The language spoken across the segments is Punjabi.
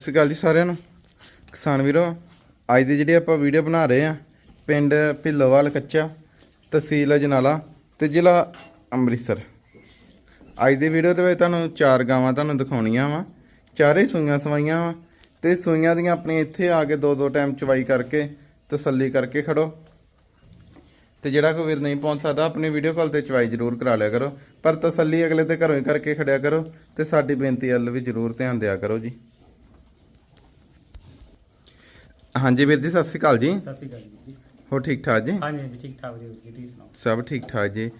ਸਤਿ ਸ਼੍ਰੀ ਅਕਾਲ ਜੀ ਸਾਰਿਆਂ ਨੂੰ। ਕਿਸਾਨ ਵੀਰੋ, ਅੱਜ ਦੀ ਜਿਹੜੀ ਆਪਾਂ ਵੀਡੀਓ ਬਣਾ ਰਹੇ ਆ ਪਿੰਡ ਭਿੱਲੋਵਾਲ ਕੱਚਾ, ਤਹਿਸੀਲ ਅਜਨਾਲਾ ਤੇ ਜ਼ਿਲ੍ਹਾ ਅੰਮ੍ਰਿਤਸਰ। ਅੱਜ ਦੀ ਵੀਡੀਓ ਦੇ ਵਿੱਚ ਤੁਹਾਨੂੰ ਚਾਰ ਗਾਵਾਂ ਤੁਹਾਨੂੰ ਦਿਖਾਉਣੀਆਂ ਵਾ। ਚਾਰੇ ਸੂਈਆਂ ਸਵਾਈਆਂ ਵਾ ਤੇ ਸੂਈਆਂ ਦੀਆਂ ਆਪਣੇ ਇੱਥੇ ਆ ਕੇ ਦੋ ਦੋ ਟਾਈਮ ਚਵਾਈ ਕਰਕੇ, ਤਸੱਲੀ ਕਰਕੇ ਖੜੋ। ਤੇ ਜਿਹੜਾ ਕੋਈ ਵੀਰ ਨਹੀਂ ਪਹੁੰਚ ਸਕਦਾ, ਆਪਣੀ ਵੀਡੀਓ ਕਾਲ ਤੇ ਚਵਾਈ ਜ਼ਰੂਰ ਕਰਾ ਲਿਆ ਕਰੋ। ਪਰ ਤਸੱਲੀ ਅਗਲੇ ਤੇ ਘਰੋਂ ਹੀ ਕਰਕੇ ਖੜਿਆ ਕਰੋ ਤੇ ਸਾਡੀ ਬੇਨਤੀ ਵੱਲ ਵੀ ਜ਼ਰੂਰ ਧਿਆਨ ਦਿਆ ਕਰੋ ਜੀ। ਹਾਂਜੀ ਵੀਰ ਜੀ ਸਤਿ ਸ਼੍ਰੀ ਅਕਾਲ ਜੀ। ਸਤਿ ਸ਼੍ਰੀ ਅਕਾਲ ਜੀ ਹੋ ਠੀਕ ਠਾਕ ਜੀ? ਹਾਂਜੀ ਹਾਂਜੀ ਠੀਕ ਠਾਕ ਜੀ ਜੀ ਤੁਸੀਂ ਸੁਣਾਓ? ਸਭ ਠੀਕ ਠਾਕ ਜੀ।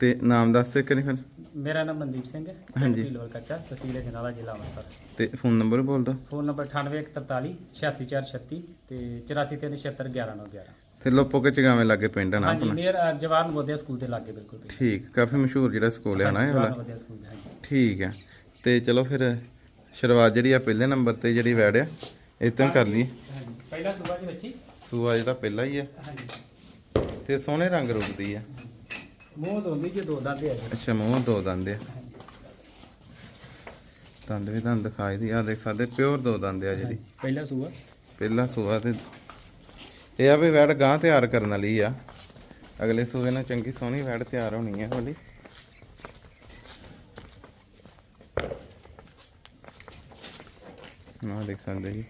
ਤੇ ਨਾਮ ਦੱਸ ਦੇ ਕਰੀ ਫਿਰ। ਮੇਰਾ ਨਾਮ ਮਨਦੀਪ ਸਿੰਘ ਹੈ ਹਾਂਜੀ। ਲੋਰ ਕੱਚਾ ਤਹਿਸੀਲ ਜਨਾਲਾ ਜ਼ਿਲ੍ਹਾ ਅੰਮ੍ਰਿਤਸਰ। ਤੇ ਫੋਨ ਨੰਬਰ ਬੋਲ ਦੋ ਫੋਨ ਨੰਬਰ 9843 86436 ਤੇ 8437711911 ਤੇ ਲੋਪੋ ਕੇ ਚਗਾਵੇਂ ਲਾਗੇ ਪਿੰਡ ਨਾ ਹਾਂਜੀ ਆਪਣਾ? ਨੀਅਰ ਜਵਾਹਰ ਨਵੋਦਿਆ ਸਕੂਲ ਦੇ ਲਾਗੇ ਬਿਲਕੁਲ ਠੀਕ ਕਾਫੀ ਮਸ਼ਹੂਰ ਜਿਹੜਾ ਸਕੂਲ ਹੈ ਨਾ ਇਹ ਵਾਲਾ। ਠੀਕ ਹੈ ਤੇ ਚਲੋ ਫਿਰ ਸ਼ੁਰੂਆਤ ਜਿਹੜੀ ਆ ਪਹਿਲੇ ਨੰਬਰ ਤੇ ਜਿਹੜੀ ਵੈੜ ਆ ਇਹ ਤੋਂ ਕਰ ਲਈਏ। ਪਹਿਲਾ ਸੂਬਾ ਜੀ ਬੱਚੀ ਸੂਆ ਜਿਹੜਾ ਪਹਿਲਾ ਹੀ ਆ। ਹਾਂਜੀ। ਤੇ ਸੋਹਣੇ ਰੰਗ ਰੂਪ ਦੀ ਆ। ਮੂੰਹ ਦੋਂਦੀ ਜੇ ਦੋ ਦੰਦ ਜੀ ਅੱਛਾ ਮੂੰਹ ਦੋ ਦੰਦ ਆ। ਦੰਦ ਵੀ ਤੁਹਾਨੂੰ ਦਿਖਾਈ ਦੀ ਆ ਦੇਖ ਸਕਦੇ ਪਿਓਰ ਦੋ ਦੰਦ ਆ ਜਿਹੜੀ। ਪਹਿਲਾ ਸੂਬਾ ਪਹਿਲਾ ਸੂਆ ਤੇ ਇਹ ਆ ਵੀ ਵੈੜ ਗਾਂ ਤਿਆਰ ਕਰਨ ਵਾਲੀ ਆ। ਅਗਲੇ ਸੂਏ ਨਾਲ ਚੰਗੀ ਸੋਹਣੀ ਵੈੜ ਤਿਆਰ ਹੋਣੀ ਹੈ ਵਾਲੀ ਨਾ ਦੇਖ ਸਕਦੇ ਜੀ।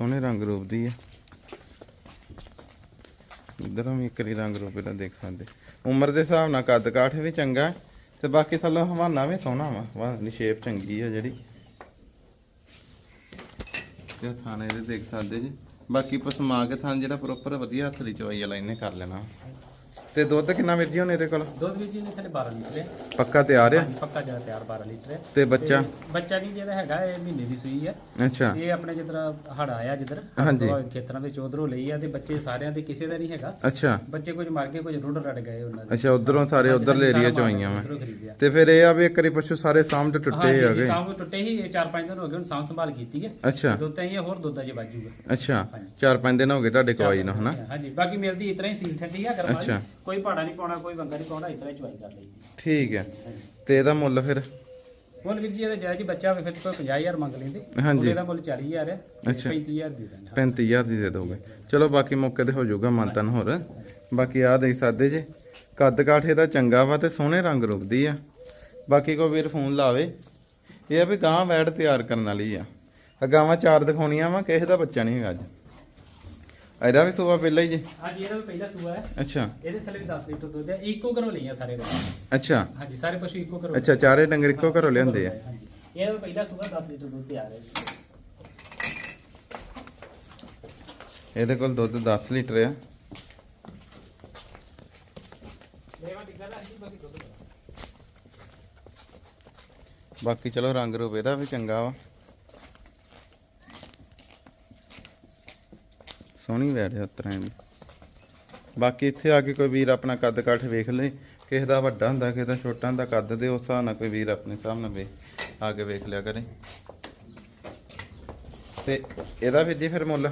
ਸੋਹਣੇ ਰੰਗ ਰੂਪ ਦੀ ਆ। ਇਧਰੋਂ ਵੀ ਇੱਕ ਰੰਗ ਰੂਪ ਇਹਦਾ ਦੇਖ ਸਕਦੇ। ਉਮਰ ਦੇ ਹਿਸਾਬ ਨਾਲ ਕੱਦ ਕਾਠ ਵੀ ਚੰਗਾ ਤੇ ਬਾਕੀ ਥੱਲੇ ਹਵਾਨਾ ਵੀ ਸੋਹਣਾ ਵਾ। ਵਾਹ ਦੀ ਸ਼ੇਪ ਚੰਗੀ ਆ ਜਿਹੜੀ। ਤੇ ਥਾਣੇ ਦੇ ਦੇਖ ਸਕਦੇ ਜੀ। ਬਾਕੀ ਪਸਮਾ ਕੇ ਥਾਂ ਜਿਹੜਾ ਪ੍ਰੋਪਰ ਵਧੀਆ ਹੱਥ ਦੀ ਚਵਾਈ ਵਾਲਾ ਇਹਨੇ ਕਰ ਲੈਣਾ। ਤੇ ਦੁੱਧ ਕਿੰਨਾ ਵੀਰ ਜੀ ਹੁਣ ਇਹਦੇ ਕੋਲ? ਦੁੱਧ ਵੀ ਜੀ ਨੇ ਥਲੇ 12 ਲੀਟਰ ਹੈ। ਪੱਕਾ ਤਿਆਰ ਆ ਹਾਂਜੀ, ਪੱਕਾ ਜਿਹੜਾ ਤਿਆਰ 12 ਲੀਟਰ ਹੈ। ਤੇ ਬੱਚਾ? ਤੇ ਬੱਚਾ ਜੀ ਜਿਹੜਾ ਹੈਗਾ ਇਹ ਮਹੀਨੇ ਦੀ ਸੂਈ ਹੈ। ਅੱਛਾ। ਇਹ ਆਪਣੇ ਜਿੱਧਰ ਹੜ ਆਇਆ ਜਿੱਧਰ ਹਾਂਜੀ। ਹੜ੍ਹ ਖੇਤਰਾਂ ਵਿੱਚ ਉਧਰੋਂ ਲਈ ਆ ਤੇ ਬੱਚੇ ਸਾਰਿਆਂ ਦੇ ਕਿਸੇ ਦਾ ਨਹੀਂ ਹੈਗਾ। ਅੱਛਾ। ਬੱਚੇ ਕੁਝ ਮਰ ਗਏ ਕੁਝ ਰੁੱਡ ਰੜ ਗਏ ਉਹਨਾਂ ਦੇ। ਅੱਛਾ ਉਧਰੋਂ ਸਾਰੇ ਉਧਰਲੇ ਏਰੀਆ ਚ ਆਈਆਂ ਉਧਰੋਂ ਖਰੀਦਿਆ। ਤੇ ਫਿਰ ਇਹ ਆ ਵੀ ਇੱਕ ਵਾਰੀ ਪਸ਼ੂ ਸਾਰੇ ਸਾਹਮਣੇ ਟੁੱਟੇ ਹਾਂਜੀ ਹੈਗੇ। ਸਾਂਭ ਟੁੱਟੇ ਹੀ ਇਹ 4-5 ਦਿਨ ਹੋ ਗਏ ਹੁਣ ਸਾਂਭ ਸੰਭਾਲ ਕੀਤੀ ਹੈ। ਅੱਛਾ। ਦੁੱਧ ਤਾਂ ਇਹ ਹੋਰ ਦੁੱਧ ਅਜੇ ਬਾਜੂਗਾ ਅੱਛਾ। ਚਾਰ ਪੰਜ ਦਿਨ ਹੋ ਗਏ ਤੁਹਾਡੇ ਕਵਾਈ ਨੂੰ ਹਨਾ? ਹਾਂਜੀ ਬਾਕੀ ਮਿਲਦੀ ਇਤਨਾ ਹੀ ਸੀਲ ਠੰਡੀ ਆ ਗਰਮ ਵਾਲੀ ਅੱਛਾ। ਕੋਈ ਭਾੜਾ ਨਹੀਂ ਪਾਉਣਾ ਕੋਈ ਬੰਦਾ ਨਹੀਂ ਪਾਉਣਾ ਹੀ ਚੁਆਈ ਕਰ ਲਈ ਠੀਕ ਹੈ। ਤੇ ਇਹਦਾ ਮੁੱਲ ਫਿਰ? ਮੁੱਲ ਵੀਰ ਜੀ ਇਹਦਾ ਜਾਇਜ਼ ਬੱਚਾ ਹੋਵੇ ਫਿਰ ਕੋਈ 50000 ਮੰਗ ਲੈਂਦੇ। ਹਾਂਜੀ। ਉਹਦਾ ਮੁੱਲ 40000 ਹੈ ਅੱਛਾ। 35000 ਦੇ ਦੇਣਾ। 35000 ਦੀ ਦੇ ਦੋਗੇ। ਚਲੋ ਬਾਕੀ ਮੌਕੇ ਤੇ ਹੋ ਜਾਊਗਾ ਮੰਤਨ ਹੋਰ। ਬਾਕੀ ਆ ਦੇਖ ਸਕਦੇ ਜੇ। ਕੱਦ ਕਾਠੇ ਦਾ ਚੰਗਾ ਵਾ ਤੇ ਸੋਹਣੇ ਰੰਗ ਰੁਕਦੀ ਆ। ਬਾਕੀ ਕੋਈ ਵੀਰ ਫੋਨ ਲਾਵੇ। ਇਹ ਆ ਵੀ ਗਾਂ ਵੈੜ ਤਿਆਰ ਕਰਨ ਵਾਲੀ ਆ। ਆ ਗਾਵਾਂ ਚਾਰ ਦਿਖਾਉਣੀਆਂ ਵਾ ਕਿਸੇ ਦਾ ਬੱਚਾ ਨਹੀਂ ਹੈਗਾ ਅੱਜ। ਇਹਦਾ ਵੀ ਸੂਆ ਪਹਿਲਾਂ ਹੀ ਜੀ? ਹਾਂਜੀ ਇਹਦਾ ਵੀ ਪਹਿਲਾ ਸੂਆ ਹੈ। ਅੱਛਾ। ਇਹਦੇ ਥੱਲੇ ਵੀ 10 ਲੀਟਰ ਦੁੱਧ ਹੈ। ਇੱਕੋ ਘਰੋਂ ਲਈਆਂ ਸਾਰੇ ਦੇ ਅੱਛਾ। ਹਾਂਜੀ ਸਾਰੇ ਪਸ਼ੂ ਇੱਕੋ ਘਰੋਂ ਅੱਛਾ ਚਾਰੇ ਡੰਗਰ ਇੱਕੋ ਘਰੋਂ ਲਿਆਂਦੇ ਆ। ਹਾਂਜੀ। ਇਹਦਾ ਪਹਿਲਾ ਸੂਆ 10 ਲੀਟਰ ਦੁੱਧ ਤਿਆਰ ਹੈ ਇਹਦੇ ਕੋਲ ਦੁੱਧ 10 ਲੀਟਰ ਆ। ਬਾਕੀ ਚਲੋ ਰੰਗ ਰੂਪ ਇਹਦਾ ਵੀ ਚੰਗਾ ਵਾ। ਸੋਹਣੀ ਵੈੜ ਹੈ ਉਤਰਾਂ ਦੀ। ਬਾਕੀ ਇੱਥੇ ਆ ਕੇ ਕੋਈ ਵੀਰ ਆਪਣਾ ਕੱਦ ਕਾਠ ਵੇਖ ਲੇ ਕਿਸੇ ਦਾ ਵੱਡਾ ਹੁੰਦਾ ਕਿਸੇ ਦਾ ਛੋਟਾ ਹੁੰਦਾ ਕੱਦ ਦੇ ਉਸ ਹਿਸਾਬ ਨਾਲ ਕੋਈ ਵੀਰ ਆਪਣੇ ਹਿਸਾਬ ਨਾਲ ਵੇ ਆ ਕੇ ਵੇਖ ਲਿਆ ਕਰੇ। ਤੇ ਇਹਦਾ ਵੀ ਜੀ ਫਿਰ ਮੁੱਲ?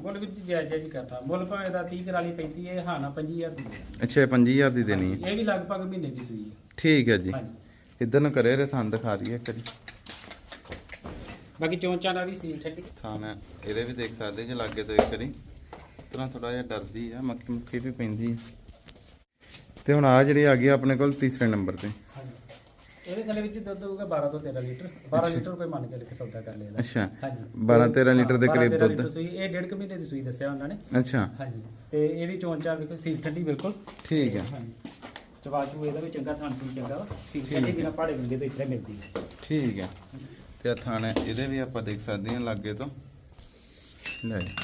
ਮੁੱਲ ਵਿੱਚ ਜਾਇਜ਼ ਜੀ ਕਰਤਾ ਮੁੱਲ ਭਾਵੇਂ ਦਾ 30 ਕਰਾਲੀ 35 ਇਹ ਹਾਂ ਨਾ 25000 ਦੀ ਹੈ। ਅੱਛਾ 5000 ਦੀ ਦੇਣੀ ਹੈ। ਇਹ ਵੀ ਲਗਭਗ ਮਹੀਨੇ ਦੀ ਸੂਈ ਹੈ। ਠੀਕ ਹੈ ਜੀ। ਹਾਂਜੀ। ਇਧਰ ਨੂੰ ਕਰੇ ਰੇ ਥਾਂ ਦਿਖਾ ਦਈਏ ਕਰੀ ਬਾਕੀ ਚੌਂਚਾਂ ਦਾ ਵੀ ਸੀਲ ਠੱਡੀ। ਥਾਂ ਹੈ ਇਹਦੇ ਵੀ ਦੇਖ ਸਕਦੇ ਜੇ ਲਾਗੇ ਤੋਂ ਇੱਕ ਵਾਰੀ। ਤਰ੍ਹਾਂ ਥੋੜਾ ਜਿਹਾ ਡਰਦੀ ਆ ਮੱਖੀ ਮੁੱਖੀ ਵੀ ਪੈਂਦੀ ਆ। ਤੇ ਹੁਣ ਆ ਜਿਹੜੀ ਆ ਗਈ ਆਪਣੇ ਕੋਲ ਤੀਸਰੇ ਨੰਬਰ ਤੇ। ਇਹਦੇ ਥੱਲੇ ਵਿੱਚ ਦੁੱਧ ਹੋਊਗਾ 12 ਤੋਂ 13 ਲੀਟਰ। 12 ਲੀਟਰ ਕੋਈ ਮੰਨ ਕੇ ਲਿਖ ਸੌਦਾ ਕਰ ਲਿਆ ਅੱਛਾ। ਹਾਂਜੀ। 12 13 ਲੀਟਰ ਦੇ ਕਰੀਬ 12 ਦੁੱਧ। ਸੂਈ। ਇਹ ਡੇਢ ਕੁ ਮਹੀਨੇ ਦੀ ਸੂਈ ਦੱਸਿਆ ਉਹਨਾਂ ਨੇ। ਅੱਛਾ। ਹਾਂਜੀ। ਤੇ ਇਹ ਵੀ ਚੌਂਚਾਂ ਵੀ ਸੀਲ ਠੱਡੀ ਬਿਲਕੁਲ। ਠੀਕ ਹੈ ਹਾਂਜੀ। ਚਵਾਚੂ ਇਹਦਾ ਵੀ ਚੰਗਾ ਥਾਂ ਥੂਣ ਚੰਗਾ ਵਾ। ਸੀਲ ਠੱਡੀ ਬਿਨਾ ਪਾੜੇ ਬੰਦੇ ਤੋਂ ਇੱਥੇ ਮਿਲਦੀ ਹੈ ਠੀਕ ਹੈ ਤੇ ਆ ਥਾਂ ਹੈ ਇਹਦੇ ਵੀ ਆਪਾਂ ਦੇਖ ਸਕਦੇ ਹਾਂ ਲਾਗੇ ਤੋਂ। ਲੈ ਜੀ।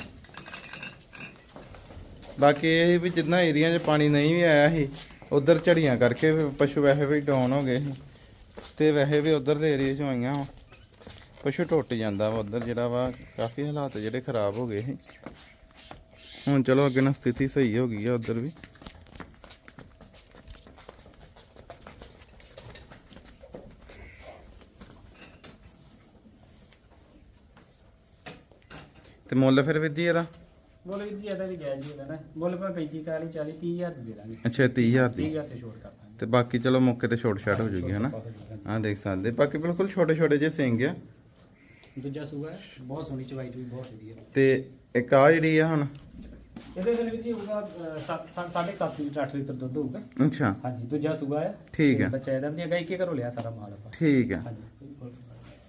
ਬਾਕੀ ਇਹ ਵੀ ਜਿੰਨਾ ਏਰੀਆ 'ਚ ਪਾਣੀ ਨਹੀਂ ਵੀ ਆਇਆ ਸੀ, ਉਧਰ ਝੜੀਆਂ ਕਰਕੇ ਵੀ ਪਸ਼ੂ ਵੈਸੇ ਵੀ ਡਾਊਨ ਹੋ ਗਏ ਸੀ। ਤੇ ਵੈਸੇ ਵੀ ਉਧਰ ਦੇ ਏਰੀਆ 'ਚ ਆਈਆਂ ਵਾ। ਪਸ਼ੂ ਟੁੱਟ ਜਾਂਦਾ ਵਾ ਉਧਰ ਜਿਹੜਾ ਵਾ, ਕਾਫੀ ਹਾਲਾਤ ਜਿਹੜੇ ਖਰਾਬ ਹੋ ਗਏ ਸੀ। ਹੁਣ ਚਲੋ ਅੱਗੇ ਨਾਲ ਸਥਿਤੀ ਸਹੀ ਹੋ ਗਈ ਆ ਉਧਰ ਵੀ। ਤੇ ਮੁੱਲ ਫਿਰ ਵੀ ਇਹਦਾ? ਮੁੱਲ ਵੀ ਜੀ ਇਹਦਾ ਵੀ ਜਾਇਜ਼ ਹੀ ਲੈਣਾ ਮੁੱਲ ਭਾਵੇਂ 35 40 40 30000 ਦੇ ਦਾਂਗੇ ਅੱਛਾ 30000 ਦੀ? 30000 ਤੇ ਛੋੜ ਕਰ ਦਾਂਗੇ। ਤੇ ਬਾਕੀ ਚਲੋ ਮੌਕੇ ਤੇ ਛੋਟ ਛਾਟ ਹੋ ਜੂਗੀ ਹਨਾ ਆਹ ਦੇਖ ਸਕਦੇ। ਬਾਕੀ ਬਿਲਕੁਲ ਛੋਟੇ ਛੋਟੇ ਜਿਹੇ ਸਿੰਗ ਆ। ਦੂਜਾ ਸੂਆ ਹੈ ਬਹੁਤ ਸੋਹਣੀ ਚਵਾਈ ਚੂਈ ਬਹੁਤ ਵਧੀਆ। ਤੇ ਇੱਕ ਆ ਜਿਹੜੀ ਆ ਹੁਣ? ਇਹਦੇ ਵਿੱਚ ਹੀ ਹੋਊਗਾ 7.5 ਲੀਟਰ 8 ਲੀਟਰ ਦੁੱਧ ਹੋਊਗਾ। ਅੱਛਾ। ਹਾਂਜੀ ਦੂਜਾ ਸੂਆ ਹੈ। ਠੀਕ ਹੈ। ਬੱਚਾ ਇਹਦਾ ਵੀ ਗਾਈ ਕੇ ਘਰੋਂ ਲਿਆ ਸਾਰਾ ਮਾਲ ਆਪਾਂ। ਠੀਕ ਆ ਹਾਂਜੀ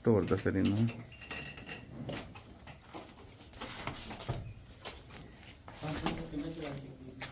ਤੋੜ ਦੋ ਫਿਰ ਇਹਨੂੰ। ਕਿੰਨਾ ਚਵਾਈ ਕੀਤੀ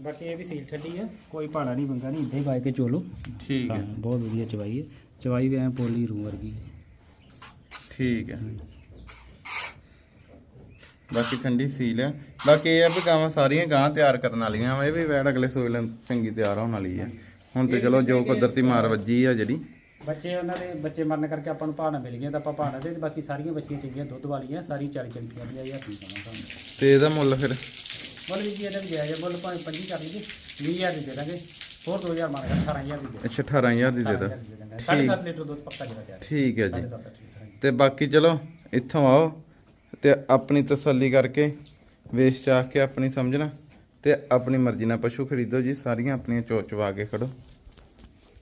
ਬਾਕੀ ਇਹ ਵੀ ਸੀਲ ਠੱਡੀ ਹੈ ਕੋਈ ਭਾੜਾ ਨਹੀਂ ਬੰਗਾ ਨਹੀਂ ਇੱਦਾਂ ਹੀ ਪਾਏ ਕੇ ਚੋਲੋ ਠੀਕ ਹਾਂ ਹੈ ਬਹੁਤ ਵਧੀਆ ਚਵਾਈ ਹੈ ਚਵਾਈ ਵੀ ਐ ਪੋਲੀ ਰੂ ਵਰਗੀ ਹੈ। ਠੀਕ ਹੈ। ਬਾਕੀ ਠੰਡੀ ਸੀਲ ਹੈ ਬਾਕੀ ਇਹ ਆ ਵੀ ਗਾਵਾਂ ਸਾਰੀਆਂ ਗਾਂ ਤਿਆਰ ਕਰਨ ਵਾਲੀਆਂ ਵਾ ਇਹ ਵੀ ਵੈੜ ਅਗਲੇ ਸੋਇਲ ਚੰਗੀ ਤਿਆਰ ਹੋਣ ਵਾਲੀ ਹੈ ਹੁਣ ਤੇ ਚਲੋ ਜੋ ਕੁਦਰਤੀ ਮਾਰ ਵੱਜੀ ਆ ਜਿਹੜੀ। ਬੱਚੇ ਉਹਨਾਂ ਦੇ ਬੱਚੇ ਮਰਨ ਕਰਕੇ ਆਪਾਂ ਨੂੰ ਭਾਣਾ ਮਿਲ ਗਿਆ ਤਾਂ ਆਪਾਂ ਭਾਣਾ ਦੇ ਬਾਕੀ ਸਾਰੀਆਂ ਬੱਚੀਆਂ ਚੰਗੀਆਂ ਦੁੱਧ ਵਾਲੀਆਂ ਸਾਰੀ 40 40 ਰੁਪਏ ਦੀਆਂ ਠੀਕ ਆ ਤੇ ਇਹਦਾ ਮੁੱਲ ਫਿਰ? ਬੋਲ ਵੀ ਜੀ ਇਹਦਾ ਵੀ ਜਾਇਜ਼ ਹੈ ਬੋਲ ਭਾਵੇਂ 25 ਕਰ ਲਈਏ 20000 ਦੀ ਦੇ ਦਾਂਗੇ। ਹੋਰ 2000 ਮਾਰ ਕੇ 18000 ਦੀ ਦੇ ਅੱਛਾ 18000 ਦੀ ਦੇ ਦੋ ਦਾਂਗੇ। 7.5 ਲੀਟਰ ਦੁੱਧ ਪੱਕਾ ਜਿਹੜਾ ਤਿਆਰ ਠੀਕ ਹੈ ਜੀ। 7.5 ਲੀਟਰ ਤੇ ਬਾਕੀ ਚਲੋ, ਇੱਥੋਂ ਆਓ ਤੇ ਆਪਣੀ ਤਸੱਲੀ ਕਰਕੇ ਵੇਚ ਚਾਹ ਕੇ ਆਪਣੀ ਸਮਝਣਾ ਤੇ ਆਪਣੀ ਮਰਜ਼ੀ ਨਾਲ ਪਸ਼ੂ ਖਰੀਦੋ ਜੀ, ਸਾਰੀਆਂ ਆਪਣੀਆਂ ਚੋਚਵਾ ਕੇ ਖੜੋ।